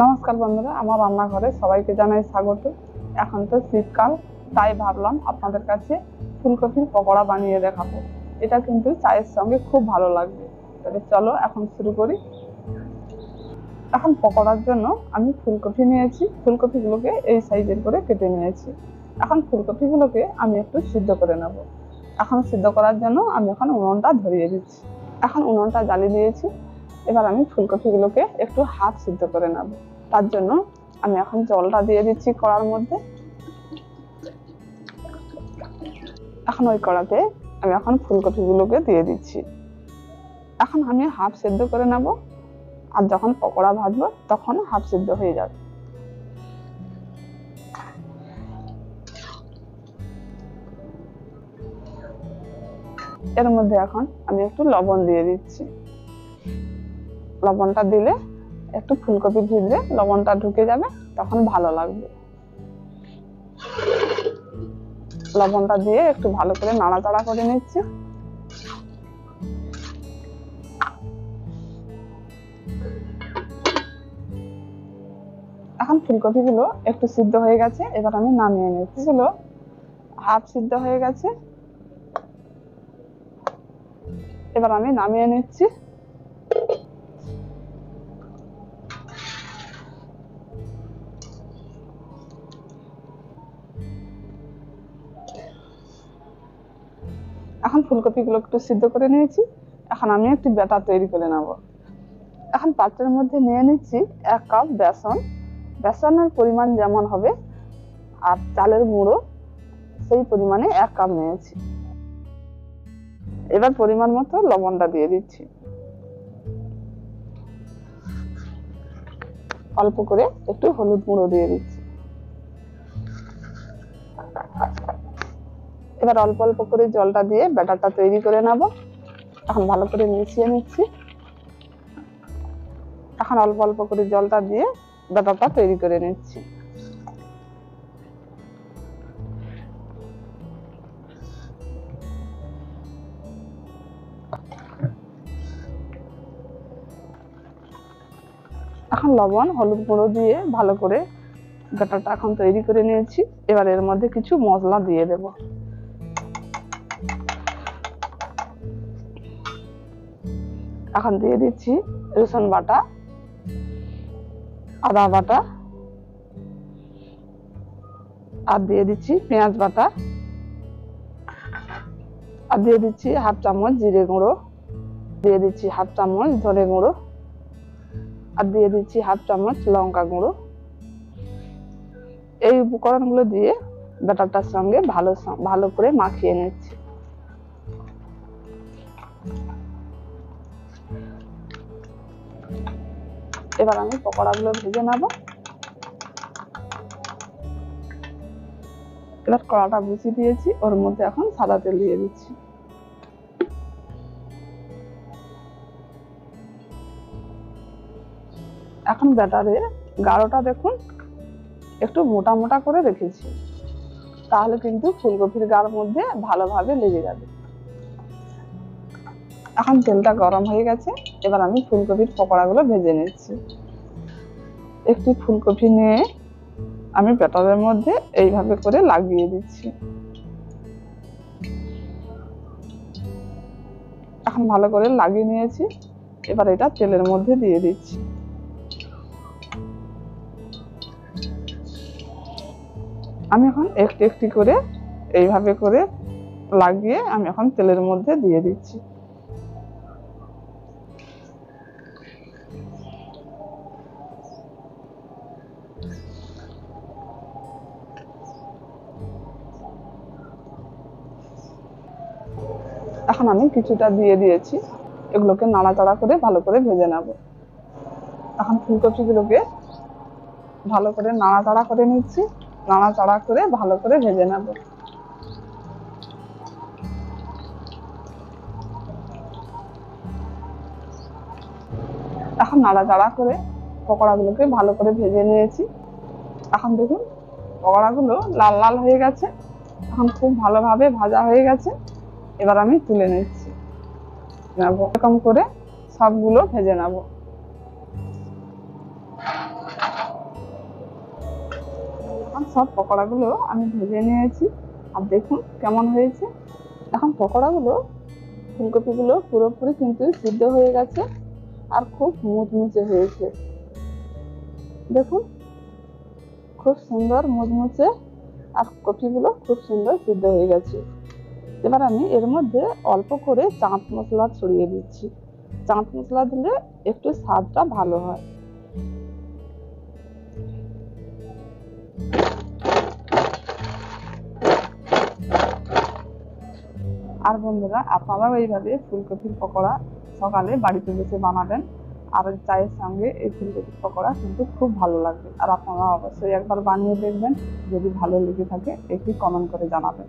নমস্কার বন্ধুরা, আমার রান্নাঘরে সবাইকে জানাই স্বাগত। এখন তো শীতকাল, তাই ভাবলাম আপনাদের কাছে ফুলকপির পকোড়া বানিয়ে দেখাবো। এটা কিন্তু চায়ের সঙ্গে খুব ভালো লাগবে। তবে চলো এখন শুরু করি। এখন পকোড়ার জন্য আমি ফুলকপি নিয়েছি। ফুলকপিগুলোকে এই সাইজের করে কেটে নিয়েছি। এখন ফুলকপিগুলোকে আমি একটু সিদ্ধ করে নেব। এখন সিদ্ধ করার জন্য আমি এখন উনুনটা ধরিয়ে দিচ্ছি। এখন উনুনটা জ্বালিয়ে দিয়েছি। এবার আমি ফুলকপিগুলোকে একটু হাফ সিদ্ধ করে নেব। তার জন্য আমি এখন জলটা দিয়ে দিচ্ছি কড়ার মধ্যে। এখন ওই কড়াতে আমি এখন ফুলকপিগুলোকে দিয়ে দিচ্ছি। এখন আমি হাফ সিদ্ধ করে নেব। আর যখন পকোড়া ভাজবো, তখন হাফ সিদ্ধ হয়ে যাবে। এর মধ্যে এখন আমি একটু লবণ দিয়ে দিচ্ছি। লবণটা দিলে, একটু ফুলকপির ভিতরে লবণটা ঢুকে যাবে, তখন ভালো লাগবে। লবণটা দিয়ে একটু ভালো করে নাড়াচাড়া করে নিচ্ছি। এখন ফুলকপিগুলো একটু সিদ্ধ হয়ে গেছে, এবার আমি নামিয়ে নিচ্ছি। গুলো হাফ সিদ্ধ হয়ে গেছে। এবার আমি নামিয়ে নিচ্ছি। এখন ফুলকপিগুলো একটু সিদ্ধ করে নিয়েছি। এখন আমি একটি ব্যাটার তৈরি করে নেব। এখন পাত্রের মধ্যে নিয়ে নিচ্ছি এক কাপ বেসন। বেসনের পরিমাণ যেমন হবে আর চালের গুঁড়ো, সেই পরিমাণে এক কাপ নিয়েছি। এবার পরিমাণ মতো লবণটা দিয়ে দিচ্ছি। অল্প করে একটু হলুদ গুঁড়ো দিয়ে দিচ্ছি। এবার অল্প অল্প করে জলটা দিয়ে ব্যাটারটা তৈরি করে নেব। এখন ভালো করে মিশিয়ে নিচ্ছি। এখন অল্প অল্প করে জলটা দিয়ে ব্যাটারটা তৈরি করে নিচ্ছি। এখন লবণ, হলুদ গুঁড়ো দিয়ে ভালো করে ব্যাটারটা এখন তৈরি করে নিয়েছি। এবার এর মধ্যে কিছু মশলা দিয়ে দেব। এখন দিয়ে দিচ্ছি রসুন বাটা, আদা বাটা, আর দিয়ে দিচ্ছি পেঁয়াজ বাটা, আর দিয়ে দিচ্ছি হাফ চামচ জিরে গুঁড়ো, দিয়ে দিচ্ছি হাফ চামচ ধনে গুঁড়ো, আর দিয়ে দিচ্ছি হাফ চামচ লঙ্কা গুঁড়ো। এই উপকরণগুলো দিয়ে ব্যাটারটার সঙ্গে ভালো ভালো করে মাখিয়ে নিচ্ছি। এবার আমি পকোড়াগুলো ভেজে নেব। এবার কড়াটা বসিয়ে দিয়েছি, ওর মধ্যে এখন সাদা তেল দিয়ে দিচ্ছি। এখন ব্যাটারে গাঢ়টা দেখুন, একটু মোটা মোটা করে রেখেছি। তাহলে কিন্তু ফুলকপির গাঢ় মধ্যে ভালোভাবে লেগে যাবে। এখন তেলটা গরম হয়ে গেছে। এবার আমি ফুলকপির পকোড়াগুলো ভেজে নিচ্ছি। একটি ফুলকপি নিয়ে আমি ব্যাটারের মধ্যে এইভাবে করে লাগিয়ে দিচ্ছি। এখন ভালো করে লাগিয়ে নিয়েছি। এবার এটা তেলের মধ্যে দিয়ে দিচ্ছি। আমি এখন একটি একটি করে এইভাবে করে লাগিয়ে আমি এখন তেলের মধ্যে দিয়ে দিচ্ছি। এখন আমি কিছুটা দিয়ে দিয়েছি। এগুলোকে নাড়াচাড়া করে ভালো করে ভেজে নেব। এখন ফুলকপিগুলোকে ভালো করে নাড়াচাড়া করে নিচ্ছি। নাড়াচাড়া করে ভালো করে ভেজে নেব। এখন নাড়াচাড়া করে পকোড়াগুলোকে ভালো করে ভেজে নিয়েছি। এখন দেখুন, পকোড়াগুলো লাল লাল হয়ে গেছে। এখন খুব ভালোভাবে ভাজা হয়ে গেছে। এবার আমি তুলে নিচ্ছি। এরকম করে সবগুলো ভেজে নেব। সব পকোড়াগুলো আমি ভেজে নিয়েছি। আর দেখুন কেমন হয়েছে। এখন পকোড়াগুলো, ফুলকপিগুলো পুরোপুরি কিন্তু সিদ্ধ হয়ে গেছে আর খুব মুচমুচে হয়েছে। দেখুন, খুব সুন্দর মুচমুচে আর কপিগুলো খুব সুন্দর সিদ্ধ হয়ে গেছে। এবার আমি এর মধ্যে অল্প করে চাট মশলা ছড়িয়ে দিচ্ছি। চাট মশলা দিলে একটু স্বাদটা ভালো হয়। আর বন্ধুরা, আপনারাও এইভাবে ফুলকপির পকোড়া সকালে বাড়িতে বসে বানাবেন। আর চায়ের সঙ্গে এই ফুলকপির পকোড়া কিন্তু খুব ভালো লাগবে। আর আপনারা অবশ্যই একবার বানিয়ে দেখবেন। যদি ভালো লেগে থাকে, একটি কমেন্ট করে জানাবেন।